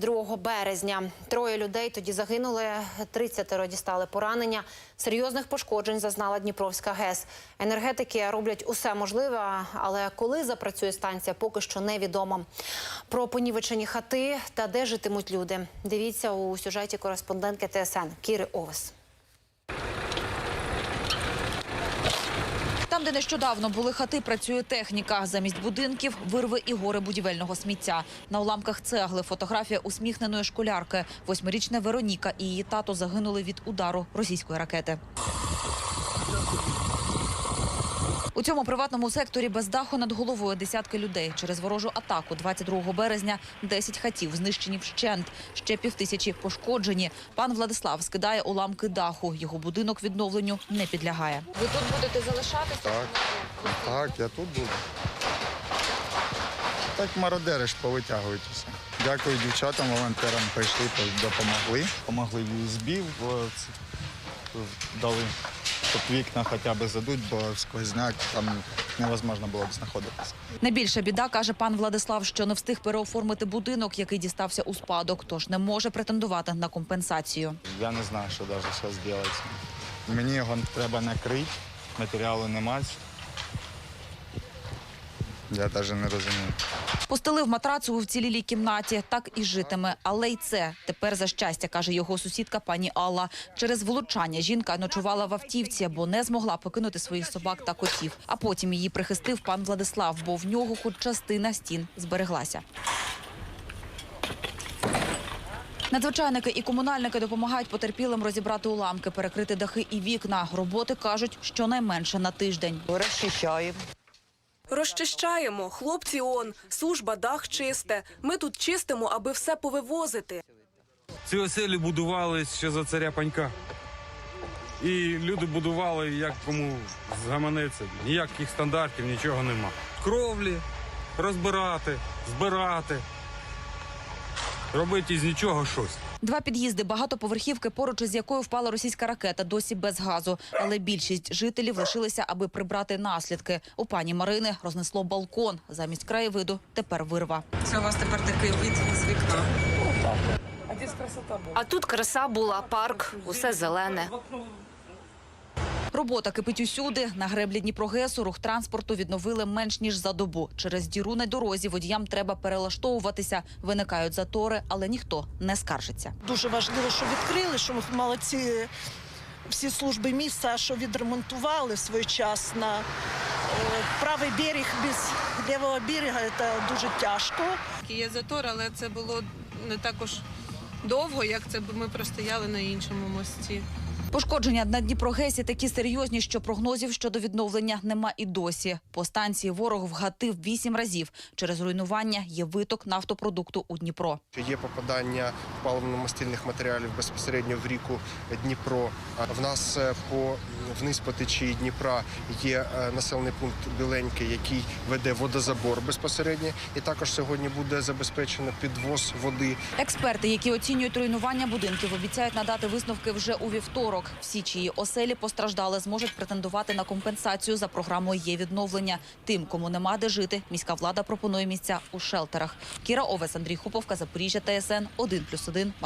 2 березня троє людей тоді загинули, 30 дістали поранення. Серйозних пошкоджень зазнала Дніпровська ГЕС. Енергетики роблять усе можливе, але коли запрацює станція, поки що невідомо. Про понівечені хати та де житимуть люди. Дивіться у сюжеті кореспондентки ТСН Кіри Овес. Там, де нещодавно були хати, працює техніка. Замість будинків вирви і гори будівельного сміття. На уламках цегли фотографія усміхненої школярки. Восьмирічна Вероніка і її тато загинули від удару російської ракети. У цьому приватному секторі без даху над головою десятки людей. Через ворожу атаку 22 березня 10 хатів знищені вщент. Ще півтисячі пошкоджені. Пан Владислав скидає уламки даху. Його будинок відновленню не підлягає. Ви тут будете залишатися? Так, так, я тут буду. Так мародери ж повитягують усе. Дякую дівчатам, волонтерам прийшли, допомогли. Помогли USB, бо дали, щоб вікна хоча б задуть, бо сквозняк там невозможно було б знаходитися. Найбільша біда, каже пан Владислав, що не встиг переоформити будинок, який дістався у спадок, тож не може претендувати на компенсацію. Я не знаю, що навіть зараз зробити. Мені його треба накрити, матеріалу немає. Я навіть не розумію. Постелив матрацу у вцілілій кімнаті, так і житиме. Але й це тепер за щастя, каже його сусідка пані Алла. Через влучання жінка ночувала в автівці, бо не змогла покинути своїх собак та котів. А потім її прихистив пан Владислав, бо в нього хоч частина стін збереглася. Надзвичайники і комунальники допомагають потерпілим розібрати уламки, перекрити дахи і вікна. Роботи кажуть, щонайменше на тиждень. Розчищаємо. Розчищаємо. Хлопці он, служба дах чисте. Ми тут чистимо, аби все повивозити. Ці оселі будували ще за царя панька. І люди будували, як кому згаманеться. Ніяких стандартів, нічого нема. Кровлі розбирати, збирати, робити з нічого щось. Два під'їзди багатоповерхівки, поруч із якою впала російська ракета, досі без газу. Але більшість жителів лишилися, аби прибрати наслідки. У пані Марини рознесло балкон. Замість краєвиду тепер вирва. Це у вас тепер такий вид з вікна. А тут краса була, парк, усе зелене. Робота кипить усюди. На греблі Дніпрогесу рух транспорту відновили менш ніж за добу. Через діру на дорозі водіям треба перелаштовуватися. Виникають затори, але ніхто не скаржиться. Дуже важливо, що відкрили, що молодці всі служби міста, що відремонтували своєчасно. Е, Правий берег без лівого берега це дуже тяжко. Є затор, але це було не також довго, як це б ми простояли на іншому мості. Пошкодження на Дніпрогесі такі серйозні, що прогнозів щодо відновлення нема і досі. По станції ворог вгатив вісім разів. Через руйнування є виток нафтопродукту у Дніпро. Є попадання паливно-мастильних матеріалів безпосередньо в ріку Дніпро. А В нас е, по вниз по течії Дніпра є е, населений пункт Біленький, який веде водозабор безпосередньо. І також сьогодні буде забезпечено підвоз води Експерти, які оцінюють руйнування будинків, обіцяють надати висновки вже у вівторок. Всі, чиї оселі постраждали, зможуть претендувати на компенсацію за програмою є відновлення. Тим, кому нема де жити, міська влада пропонує місця у шелтерах. Кіра Овес, Андрій Хуповка, Запоріжжя, ТСН 1+,1.